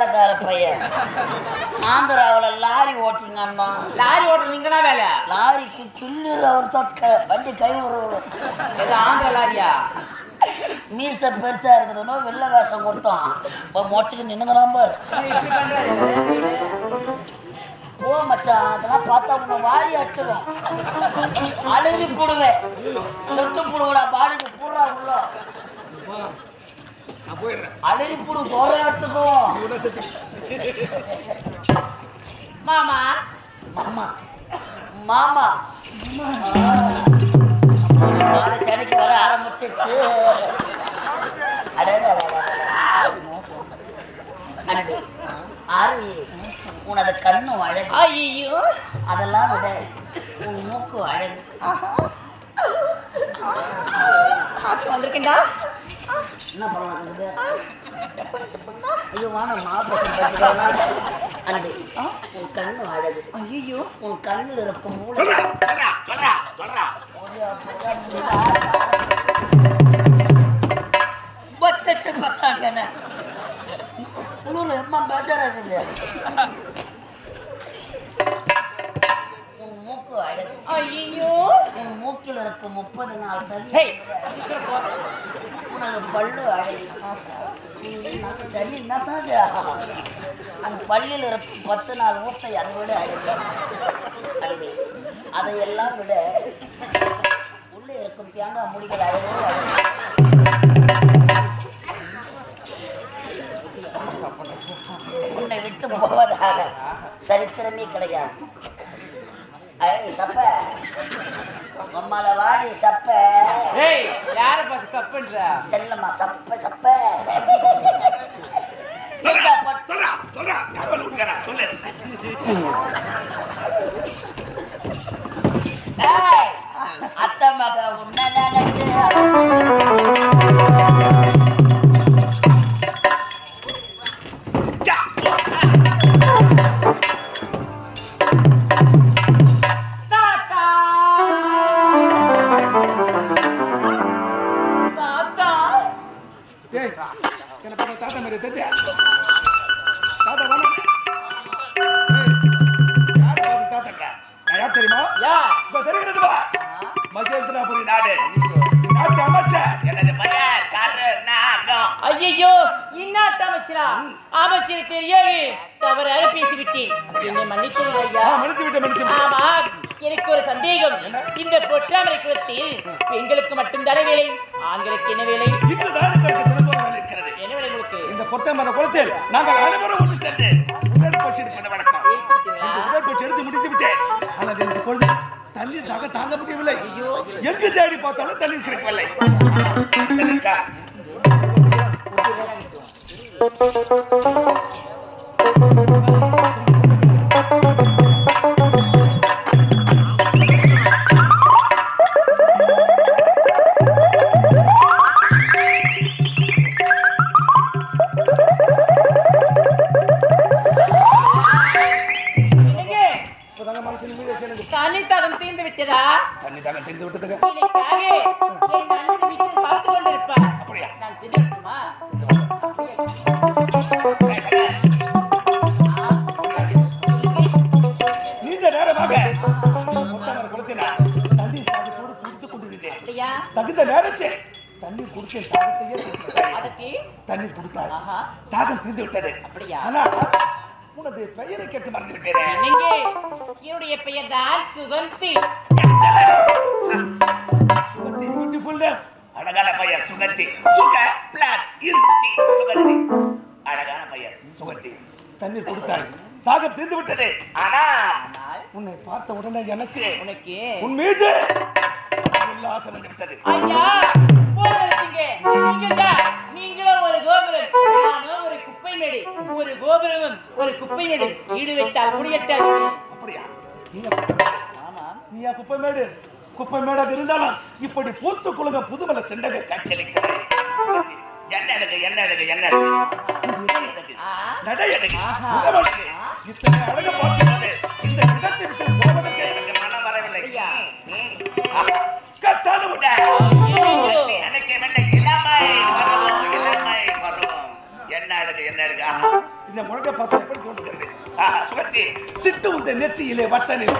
வேலைக்கார பையன். ஆந்திராவில் லாரி ஓட்டிங்கம்மா லாரி ஓட்டுற நீங்க வேலை? லாரிக்கு கிள்ளுற அவர் தக்க வண்டி கை விடுறவர் ஏதோ ஆந்திர லாரியா? மீச பெருசா இருக்குதுன்னு வெள்ளை வேஷம் கொடுத்தோம் இப்போ மொச்சுக்கு நின்னுங்களாம் பாரு. போ மச்சான் அதெல்லாம் பார்த்தா உன்னை வாரி அடிச்சிடும் அழுகி போடுவேன். செத்து போடுவடா பாடிக்கு பூரா உள்ள. அழுகி போடு தோராட்டத்துக்கும் மாமா. மாமா. மாமா. மாடு செடிக்கு வர ஆரம்பிச்சிச்சு. ஆர்வீரி உனது கண்ணு அழகு. ஐயோ. அதெல்லாம் விட உன் மூக்கு அழகு. வந்திருக்கேன்டா என்ன பண்ணலாம் ஐயோ வானம் அன்பு உன் கண்ணு அழகு. ஐயோ உன் கண்ணில் இருக்கும் மூளை. சொல்றா சொல்றா சொல்றா என்ன. குளிர் எம்மா பேச்சாரா மூக்கு அழகு. ஐயோ உன் மூக்கில் இருக்கும் முப்பது நாள் சளி. ஹே. உனக்கு பல்லு அழகு. சளி என்னத்தான் அந்த பல்லில் இருக்கும் பத்து நாள் ஊத்தை அதை விட அழகு. அழகு. அதையெல்லாம் விட உள்ளே இருக்கும் தேங்காய் முடிகள் அழகோ அழகு. உன்னை விட்டு போவதாக. சரித்திரமே கிடையாது. சப்ப. அம்மால வாடி சப்ப. ஏய் யார பார்த்து சப்புன்ற? செல்லம்மா சப்ப சப்ப. சொல்றா சொல்றா யாரும் விட்டுக்கறா சொல்லு. ஏய், அத்தை மக உன்னை நினைச்சு. டேய் என்ன பண்ண தாத்தா மாதிரி தெரிஞ்ச தாத்தா வாங்க யாரு பார்த்து தாத்தாக்கா? நான் யார் தெரியுமா? யா. இப்ப தெரிகிறது பா மகேந்திராபுரி நாடு. நாட்டு அமைச்சர். எனது மயர் கரு நாகம். ஐயோ இன்னாட்ட அமைச்சரா? அமைச்சர் தெரியாது தவறாக பேசிவிட்டேன் என்னை மன்னிக்கிறேன் ஐயா. ஆ மன்னிச்சு விட்டு மன்னிச்சு விட்டு. ஆமா எனக்கு ஒரு சந்தேகம். இந்த பொற்றாமரை குலத்தில் பெண்களுக்கு மட்டும்தானே வேலை? ஆண்களுக்கு என்ன வேலை? உங்களுக்கு குளத்தில் நாங்கள் அனைவரும் ஒன்று சேர்ந்து உடற்பயிற்சி எடுப்பது வழக்கம் உடற்பயிற்சி எடுத்து முடித்து விட்டேன். ஆனால் எனக்கு பொழுது தண்ணீர் தாக தாங்க முடியவில்லை. எங்கு தேடி பார்த்தாலும் தண்ணீர் கிடைக்கவில்லை. Thank you. தாங்க தெரிந்து விட்டதுங்க. அப்படியா? நான்? நீண்ட நேரமாக தண்ணீர் தாகத்தோடு குடித்துக் கொண்டிருந்தேன். தகுந்த நேரத்தில் தண்ணீர் குடிச்ச தாகத்தையே ஆஹா. தாகம் தீர்ந்து விட்டது. அப்படியா? ஆனால் உனது பெயரை கேட்டு மறந்து விட்டேனே என்னுடைய பெயர் தான் சுகந்தி. பியூட்டிஃபுல் அழகான பையன் சுகத்தி. சுக பிளஸ் இந்தி சுகத்தி. அழகான பையன் சுகத்தி. தண்ணீர் கொடுத்தாய் தாகம் தீர்ந்து விட்டது. ஆனா ஆனால் உன்னை பார்த்த உடனே எனக்கு உனக்கு. உன் மீது வந்து விட்டது. ஐயா நீங்களும் ஒரு கோபுரம் நானும் ஒரு குப்பை மேடு ஒரு கோபுரமும் ஒரு குப்பை மேடு ஈடு வைத்தால் முடியட்டாது அப்படியா? நீங்க குப்பை மேடு குப்பை மேடாக இருந்தாலும் இப்படி பூத்து குலுங்க புதுமலை செண்டக காட்சியளிக்கிறது. என்ன எடுக்கு என்ன. நடை இத்தனை அழக பார்க்கும்போது இந்த இடத்தை விட்டு போவதற்கு எனக்கு மனம் வரவில்லை. எனக்கு என்ன? இளமை பருவம் இளமை என்ன எடுக்கு என்ன ஆஹா. இந்த முழங்க பார்த்து எப்படி தோன்றுகிறது? சுகத்தி சிட்டு உந்த நெற்றியிலே வட்ட நிலை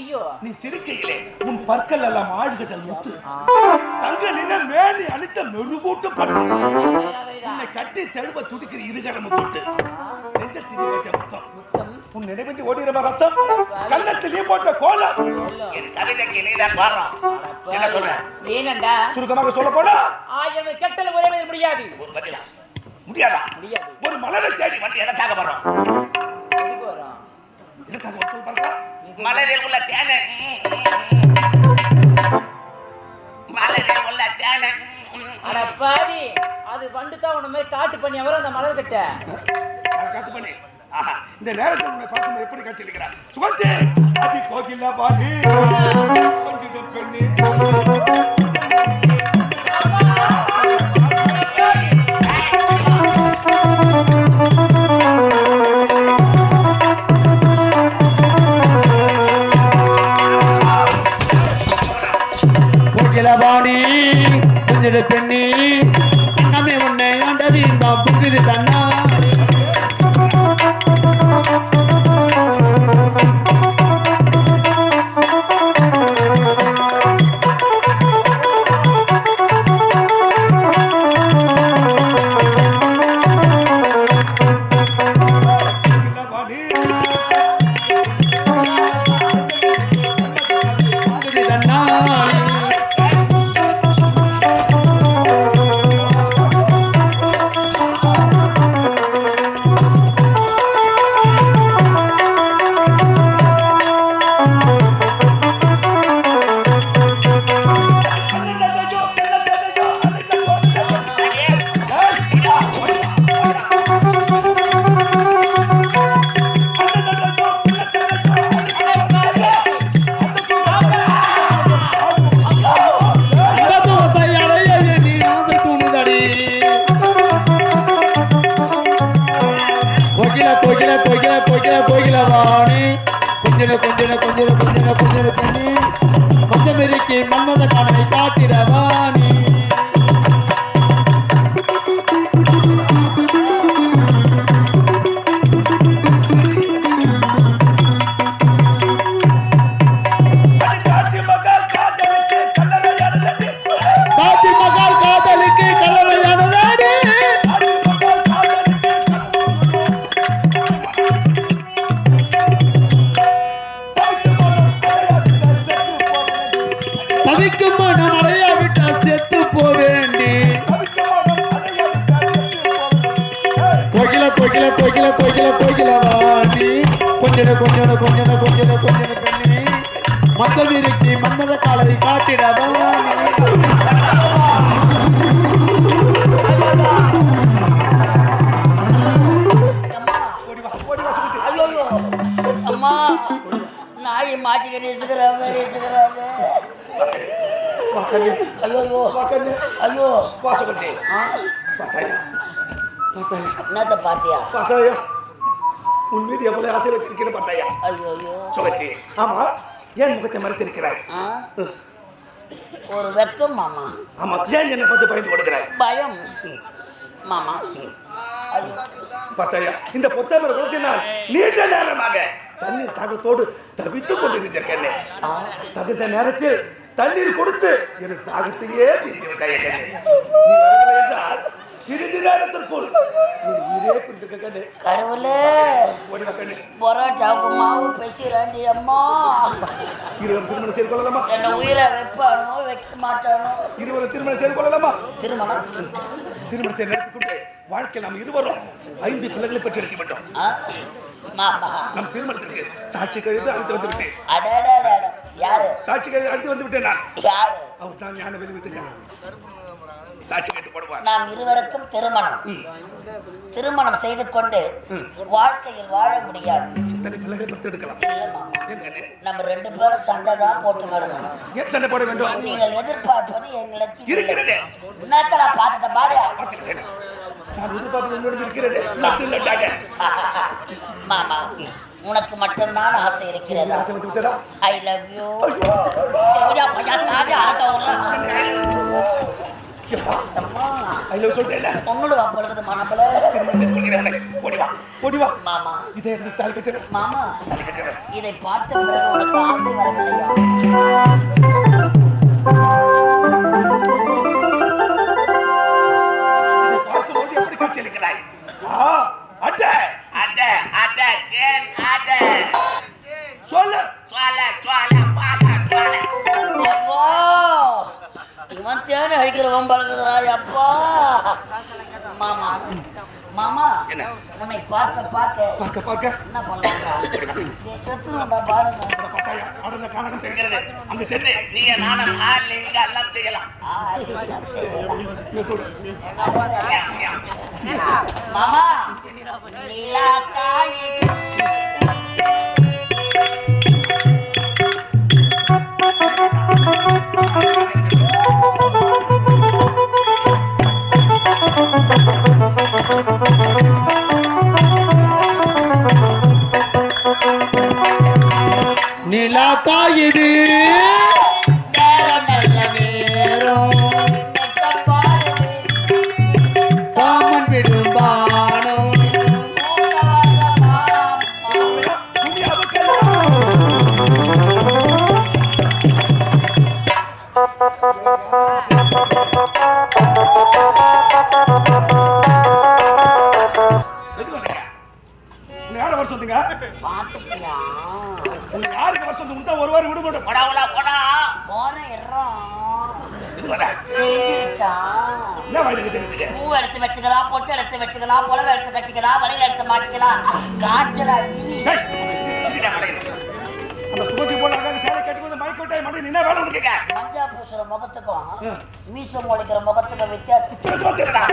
ஐயோ நீ சிரிக்கையிலே உன் பற்கள் எல்லாம் ஆழ்கடல் முத்து. தங்க நிற மேனி அணித்த மெருகூட்டு பட்டு. உன்னை கட்டி தழுவ துடிக்கிற இருகர முத்து. நெஞ்ச திரி வைத்த முத்தம். உன் நினைவின்றி ஓடிரமா ரத்தம்? கன்னத்தில் நீ போட்ட கோலம். என் கவிதைக்கு நீதான் பாடுறான் என்ன சொல்ற? ஏனண்டா சுருக்கமாக சொல்ல போனா? ஆயிரம் ஒரே மாதிரி முடியாது. ஒரு பதிலா? முடியாதா? முடியாது. ஒரு மலரை தேடி வந்து எனக்காக வர்றோம். எதுக்கு வரும் எனக்காக ஒரு சொல் பாருங்க மலரில் உள்ள தேனை மலரில் உள்ள தேனை அட பாவி அது வண்டு தான் உன மாதிரி காட்டு பண்ணி வரும் அந்த மலர் கட்ட. காட்டு பண்ணி. ஆஹா இந்த நேரத்தில் உன்னை பார்க்கும்போது எப்படி காட்சி அளிக்கிறார்? சுகந்தி அதி கோகிலா பாடி கொஞ்சின கொஞ்சின கொஞ்சின கொஞ்சின கொஞ்சின பெண்ணி மஞ்சமெரிக்கு மன்மத கணை காட்டிட வாணி. கோகில கோகில கோகில கோகில வாணி கொஞ்சன கொஞ்சன கொஞ்சன கொஞ்சன கொஞ்சன பெண்ணி மக்கள் இருக்கு மன்மத காலரை காட்டிட வாணி அம்மா ஐயோ நாய் மாட்டிக்கிட்டு இசுக்கிற மாதிரி இசுக்கிறாங்க ஐயோ ஐயோ பார்த்தாயா பார்த்தாயா? என்னத்த பாத்தியா பார்த்தாயா? உன் மீது எவ்வளவு ஆசை வைத்திருக்கிறேன் பார்த்தாயா? ஐயோ சுகந்தி ஆமா ஏன் முகத்தை மறைத்திருக்கிறாய்? ஒரு வெக்கம் மாமா. ஆமா ஏன் என்னை பார்த்து பயந்து கொடுக்கிறாய் பயம். மாமா. பார்த்தாயா? இந்த பொத்தாமரை குளத்தினால் நீண்ட நேரமாக தண்ணீர் தாகத்தோடு தவித்துக் கொண்டிருந்திருக்கேன் தகுந்த நேரத்தில் தண்ணீர் கொடுத்து எனக்கு தாகத்தையே தீர்த்து விட்டாய் என்றால் சிறிது நேரத்திற்குள் உயிரே பிரிந்திருக்க கண்ணு. கடவுளே. ஓடி வா கண்ணு. பரோட்டாவுக்கு மாவு பேசுறாண்டி அம்மா. இருவரும் திருமணம் செய்து கொள்ளலாமா? என்ன உயிரை வைப்பானோ வைக்க மாட்டானோ? இருவரும் திருமணம் செய்து கொள்ளலாமா? திருமணம்? திருமணத்தை நடத்திக்கொண்டு வாழ்க்கையில் நாம் இருவரும் ஐந்து பிள்ளைகளை பெற்றெடுக்க வேண்டும். ஆ? மாமா. நம் திருமணத்திற்கு சாட்சி கழுது அழைத்து வந்து விட்டேன். யாரு? சாட்சி கழுது அழைத்து வந்து விட்டேன் நான். யாரு? அவர் தான் ஞான வெளி சாட்சி கேட்டு போடுவார். நாம் இருவருக்கும் திருமணம். திருமணம் செய்து கொண்டு வாழ்க்கையில் வாழ முடியாது? நம்ம ரெண்டு பேரும் சண்டை தான் போட்டு நடக்கணும். ஏன் சண்டை போட வேண்டும்? நீங்கள் எதிர்பார்ப்பது என்னிடத்தில். இருக்கிறது. பார்த்துக்கிட்டேன். நான் எதிர்பார்ப்பு உங்களிடம் இருக்கிறது. லட்டு லட்டாக மாமா உனக்கு மட்டும்தான் ஆசை இருக்கிறதா? ஆசை விட்டதா? ஐ லவ் யூ பையா அறக்க அதில் சொல்லிட்டேன் உங்களோட அப்பா இருக்கிறது மாப்பிள்ள திருமணம் பண்ணிக்கிறேன் ஓடிவா ஓடிவா மாமா. இதை எடுத்து தலை கட்டுற. மாமா. தலை கட்டுற. சொல்லு. சொல்ல சொல்ல சுமத்தியான அழிக்கிற வம்பழகுதராய் அப்பா. மாமா மாமா உன்னை பார்க்க பார்க்க. பார்க்க பார்க்க. என்ன பண்ணலாம் செத்துருண்டா பாருங்க அடர்ந்த காலகம் தெரிகிறது. அந்த செத்து. நீங்க நானும் நீங்க எல்லாம் செய்யலாம். மாமா லீலா এলাকা இது வயதுக்கு தெரியுதுங்க பூ எடுத்து வச்சுக்கலாம் பொட்டு எடுத்து வச்சுக்கலாம் புடவை எடுத்து கட்டிக்கலாம் வளையல் எடுத்து மாட்டிக்கலாம். காஞ்சனா விரி ஏய், திருடா மடையன். அந்த சுகத்தி போல அழகாக சேலை கட்டி வந்து மயக்க விட்டாய் மணி என்ன வேலை உனக்கு மஞ்சா பூசுற முகத்துக்கும் மீசம் முளைக்கிற முகத்துக்கும் வித்தியாசம். கேசமா திருடா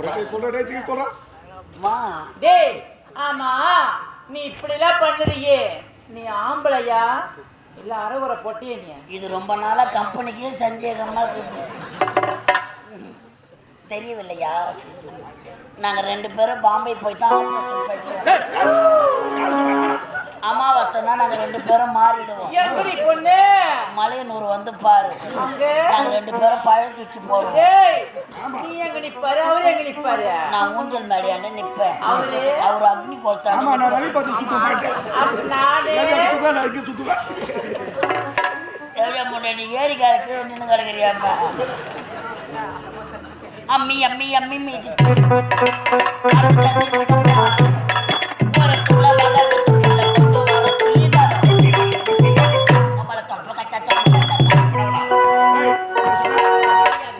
குறை கொள்ற டேச்சுக்கு கொள்றா மா. டேய் ஆமா நீ இப்படிலாம் பண்ணுறியே. நீ ஆம்பளையா? இல்ல அரைகுறை பொட்டிய நீ? இது ரொம்ப நாளா கம்பெனிக்கே சந்தேகமா இருக்குது. தெரியவில்லையா? நாங்க ரெண்டு பேரும் பாம்பே போய் தான் ஆபரேஷன் சொல்றாங்க அமாவாசைனா நாங்க ரெண்டு பேரும் மாறிடுவோம். எப்படி பொண்ணு? மலையனூர் வந்து பாரு. அங்க? நாங்க ரெண்டு பேரும் பழம் சுத்தி போடுவோம் டேய் நீ எங்க நிப்பாரு அவரு எங்க நிப்பாரு. நான் ஊஞ்சல் மேடையாண்ட நிப்பேன். அவரு? அவர் அக்னி ஆமா நான் ரவி பார்த்து நானு சுத்துவேன் சுத்துவேன். எப்படியா முன்னே நீ ஏரிக்காருக்கு நின்று கிடக்குறியாம்மா அம்மி அம்மி அம்மி மீதி.